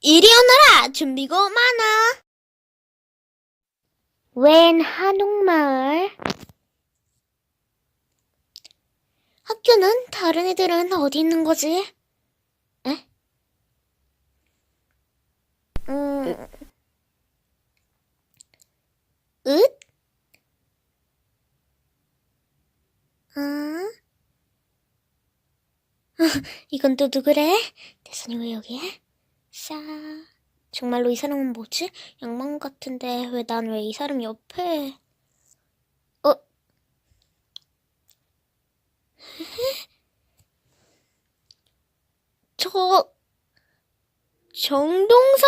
이리 오너라 준비고 많아 웬 한옥마을 학교는 다른 애들은 어디 있는 거지? 에? 음... 읒? 아? 이건 또 누구래? 대선이 왜 여기에? 샤. 정말로 이 사람은 뭐지? 양망 같은데 왜 난 왜 이 사람 옆에? 어? 저 정동석.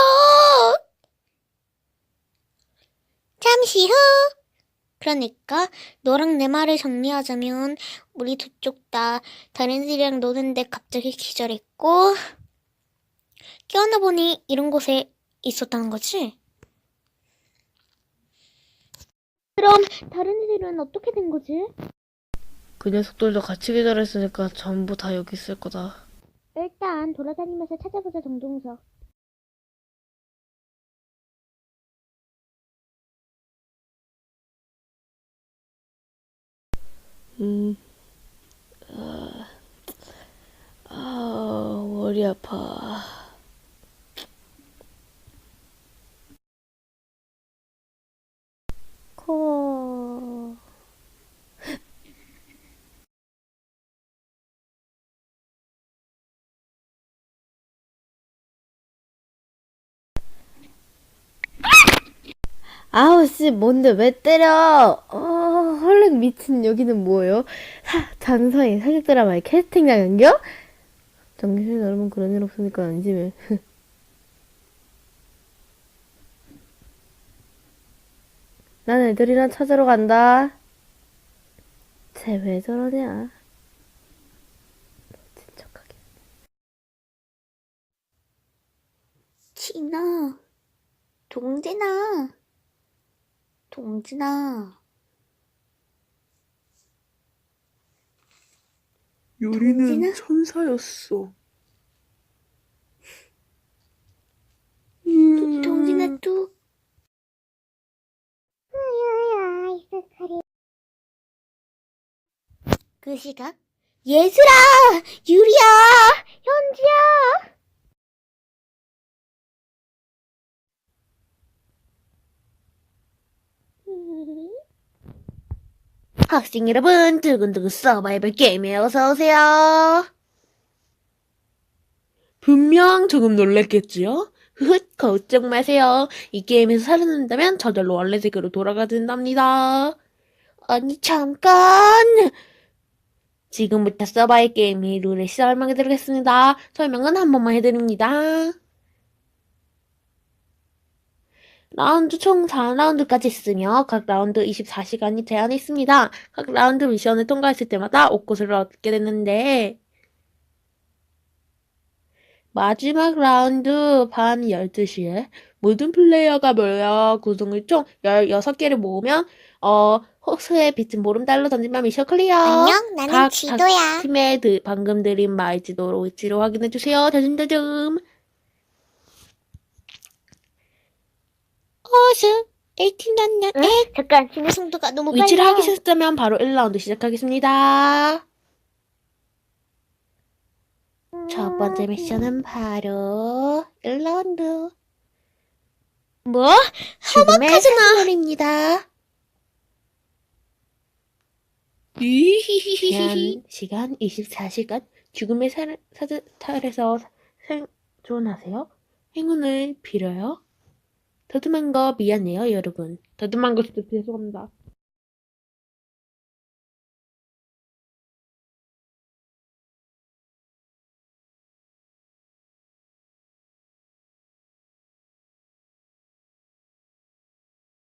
잠시 후. 그러니까 너랑 내 말을 정리하자면 우리 두 쪽 다 다른 애들이랑 노는데 갑자기 기절했고 깨어나 보니 이런 곳에 있었다는 거지? 그럼 다른 애들은 어떻게 된 거지? 그 녀석들도 같이 기다렸으니까 전부 다 여기 있을 거다. 일단 돌아다니면서 찾아보자 정동석 음, 아, 아, 머리 아파. 아우 씨, 뭔데 왜 때려? 어, 헐랭 미친 여기는 뭐예요? 사, 잔서인 사극 드라마의 캐스팅장인겨? 정신 여러분 그런 일 없으니까 안심해. 난 애들이랑 찾으러 간다. 쟤 왜 저러냐? 진척하게. 진아 동진아 동진아 요리는 동진아? 천사였어. 도, 동진아 또 그 시각? 예슬아! 유리야! 현지야 학생 여러분, 두근두근 서바이벌 게임에 어서오세요. 분명 조금 놀랬겠지요? 훗, 걱정 마세요. 이 게임에서 살아남는다면 저절로 원래 세계로 돌아가 된답니다. 아니, 잠깐! 지금부터 서바이 게임의 룰을 설명해드리겠습니다. 설명은 한 번만 해드립니다. 라운드 총 4라운드까지 있으며 각 라운드 24시간이 제한이 있습니다. 각 라운드 미션을 통과했을 때마다 옷꽃을 얻게 되는데 마지막 라운드 밤 12시에 모든 플레이어가 모여 구성을 총 16개를 모으면 어 호수에 비친 보름달로 던지면 미션 클리어. 안녕 나는 각- 지도야 팀의 드- 방금 드린 말지도로 위치로 확인해주세요. 짜증짜증. 호수 18 단냐 응? 잠깐 진의 속도가 너무 빨라 위치를 하기 싫다면 바로 1라운드 시작하겠습니다. 첫 번째 미션은 바로 1라운드. 뭐? 죽음의 험악하잖아. 사슬놀이입니다. 이히히히히. 시간, 시간 24시간 죽음의 사, 사슬탈에서 생 존하세요. 행운을 빌어요. 더듬한 거 미안해요, 여러분. 더듬한 거 진짜 죄송합니다.